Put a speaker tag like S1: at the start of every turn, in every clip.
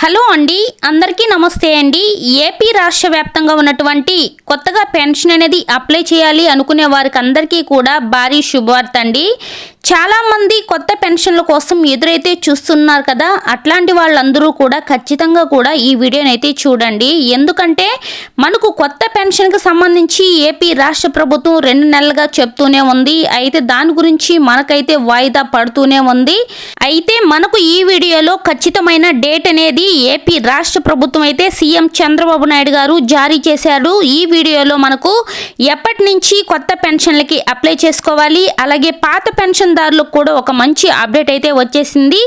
S1: Hello అండి అందరికీ నమస్తే అండి. ఏపీ రాష్ట్ర వ్యాప్తంగా ఉన్నటువంటి కొత్తగా పెన్షన్ అనేది అప్లై చేయాలి అనుకునే వారికి అందరికీ కూడా భారీ శుభవార్త అండి. చాలామంది కొత్త పెన్షన్ల కోసం ఎదురైతే చూస్తున్నారు కదా అట్లాంటి వాళ్ళందరూ కూడా ఖచ్చితంగా కూడా ఈ వీడియోని అయితే చూడండి. ఎందుకంటే మనకు కొత్త పెన్షన్కి సంబంధించి ఏపీ రాష్ట్ర ప్రభుత్వం రెండు నెలలుగా చెప్తూనే ఉంది. అయితే దాని గురించి మనకైతే వాయిదా పడుతూనే ఉంది. అయితే మనకు ఈ వీడియోలో ఖచ్చితమైన డేట్ అనేది ఏపీ రాష్ట్ర ప్రభుత్వం అయితే సీఎం చంద్రబాబు నాయుడు గారు జారీ చేశారు. ఈ వీడియోలో మనకు ఎప్పటి నుంచి కొత్త పెన్షన్లకి అప్లై చేసుకోవాలి అలాగే పాత పెన్షన్దారులకు కూడా ఒక మంచి అప్డేట్ అయితే వచ్చేసింది.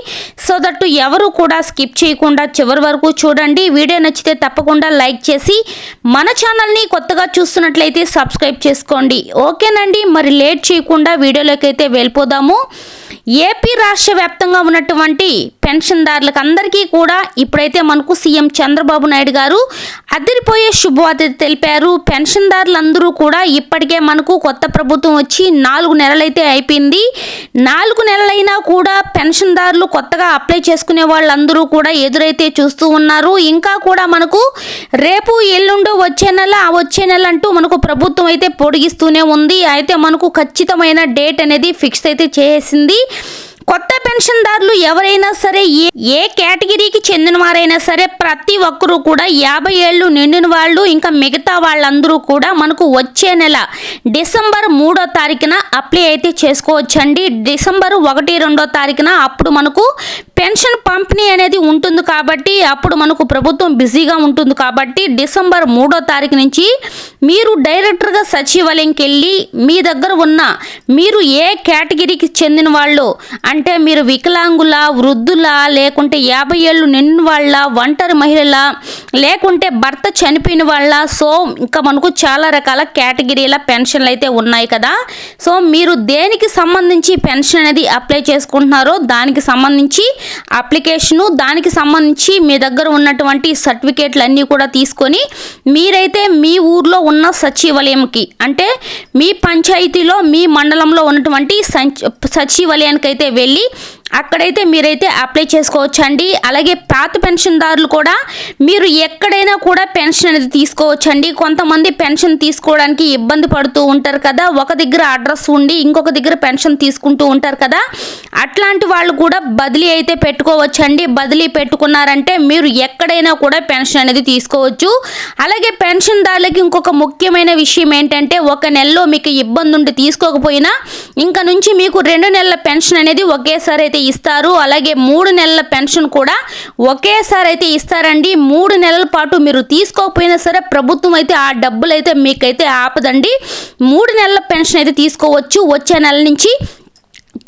S1: సో దట్ ఎవరు కూడా స్కిప్ చేయకుండా చివరి వరకు చూడండి. వీడియో నచ్చితే తప్పకుండా లైక్ చేసి మన ఛానల్ని కొత్తగా చూస్తున్నట్లయితే సబ్స్క్రైబ్ చేసుకోండి. ఓకేనండి మరి లేట్ చేయకుండా వీడియోలోకి అయితే వెళ్ళిపోదాము. ఏపీ రాష్ట్ర వ్యాప్తంగా ఉన్నటువంటి పెన్షన్దారులకు అందరికీ కూడా ఇప్పుడైతే మనకు సీఎం చంద్రబాబు నాయుడు గారు అదిరిపోయే శుభవార్త తెలిపారు. పెన్షన్దారులందరూ కూడా ఇప్పటికే మనకు కొత్త ప్రభుత్వం వచ్చి నాలుగు నెలలైతే అయిపోయింది. నాలుగు నెలలైనా కూడా పెన్షన్దారులు కొత్తగా అప్లై చేసుకునే వాళ్ళందరూ కూడా ఎదురైతే చూస్తూ ఉన్నారు. ఇంకా కూడా మనకు రేపు ఎల్లుండో వచ్చే నెల వచ్చే నెల అంటూ మనకు ప్రభుత్వం అయితే పొడిగిస్తూనే ఉంది. అయితే మనకు ఖచ్చితమైన డేట్ అనేది ఫిక్స్ అయితే చేసింది. కొత్త పెన్షన్దారులు ఎవరైనా సరే ఏ ఏ కేటగిరీకి చెందిన వారైనా సరే ప్రతి ఒక్కరూ కూడా యాభై ఏళ్ళు నిండిన వాళ్ళు ఇంకా మిగతా వాళ్ళందరూ కూడా మనకు వచ్చే నెల డిసెంబర్ మూడో తారీఖున అప్లై అయితే చేసుకోవచ్చండి. డిసెంబర్ ఒకటి రెండో తారీఖున అప్పుడు మనకు పెన్షన్ పంపిణీ అనేది ఉంటుంది కాబట్టి అప్పుడు మనకు ప్రభుత్వం బిజీగా ఉంటుంది కాబట్టి డిసెంబర్ మూడో తారీఖు నుంచి మీరు డైరెక్టర్గా సచివాలయంకి వెళ్ళి మీ దగ్గర ఉన్న మీరు ఏ కేటగిరీకి చెందిన వాళ్ళు అంటే మీరు వికలాంగుల వృద్ధుల లేకుంటే యాభై ఏళ్ళు నిండిన వాళ్ళ ఒంటరి మహిళల లేకుంటే భర్త చనిపోయిన వాళ్ళ సో ఇంకా మనకు చాలా రకాల కేటగిరీల పెన్షన్లు అయితే ఉన్నాయి కదా. సో మీరు దేనికి సంబంధించి పెన్షన్ అనేది అప్లై చేసుకుంటున్నారో దానికి సంబంధించి అప్లికేషను దానికి సంబంధించి మీ దగ్గర ఉన్నటువంటి సర్టిఫికేట్లు అన్నీ కూడా తీసుకొని మీరైతే మీ ఊర్లో ఉన్న సచివాలయంకి అంటే మీ పంచాయతీలో మీ మండలంలో ఉన్నటువంటి సచివాలయానికి అయితే వెళ్ళి అక్కడైతే మీరైతే అప్లై చేసుకోవచ్చు అండి అలాగే పాత పెన్షన్దారులు కూడా మీరు ఎక్కడైనా కూడా పెన్షన్ అనేది తీసుకోవచ్చు అండి కొంతమంది పెన్షన్ తీసుకోవడానికి ఇబ్బంది పడుతూ ఉంటారు కదా. ఒక దగ్గర అడ్రస్ ఉండి ఇంకొక దగ్గర పెన్షన్ తీసుకుంటూ ఉంటారు కదా. అట్లాంటి వాళ్ళు కూడా బదిలీ అయితే పెట్టుకోవచ్చు అండి బదిలీ పెట్టుకున్నారంటే మీరు ఎక్కడైనా కూడా పెన్షన్ అనేది తీసుకోవచ్చు. అలాగే పెన్షన్దారులకి ఇంకొక ముఖ్యమైన విషయం ఏంటంటే ఒక నెలలో మీకు ఇబ్బంది ఉండి తీసుకోకపోయినా ఇంకా నుంచి మీకు రెండు నెలల పెన్షన్ అనేది ఒకేసారి అయితే ఇస్తారు. అలాగే మూడు నెలల పెన్షన్ కూడా ఒకేసారి అయితే ఇస్తారండి. మూడు నెలల పాటు మీరు తీసుకోకపోయినా సరే ప్రభుత్వం అయితే ఆ డబ్బులు అయితే మీకైతే ఆపదండి. మూడు నెలల పెన్షన్ అయితే తీసుకోవచ్చు. వచ్చే నెల నుంచి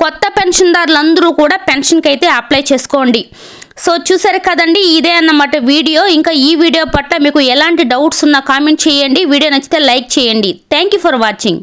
S1: కొత్త పెన్షన్దారులందరూ కూడా పెన్షన్కి అయితే అప్లై చేసుకోండి. సో చూసారు కదండి ఇదే అన్నమాట వీడియో. ఇంకా ఈ వీడియో పట్ల మీకు ఎలాంటి డౌట్స్ ఉన్నా కామెంట్ చేయండి. వీడియో నచ్చితే లైక్ చేయండి. Thank you for watching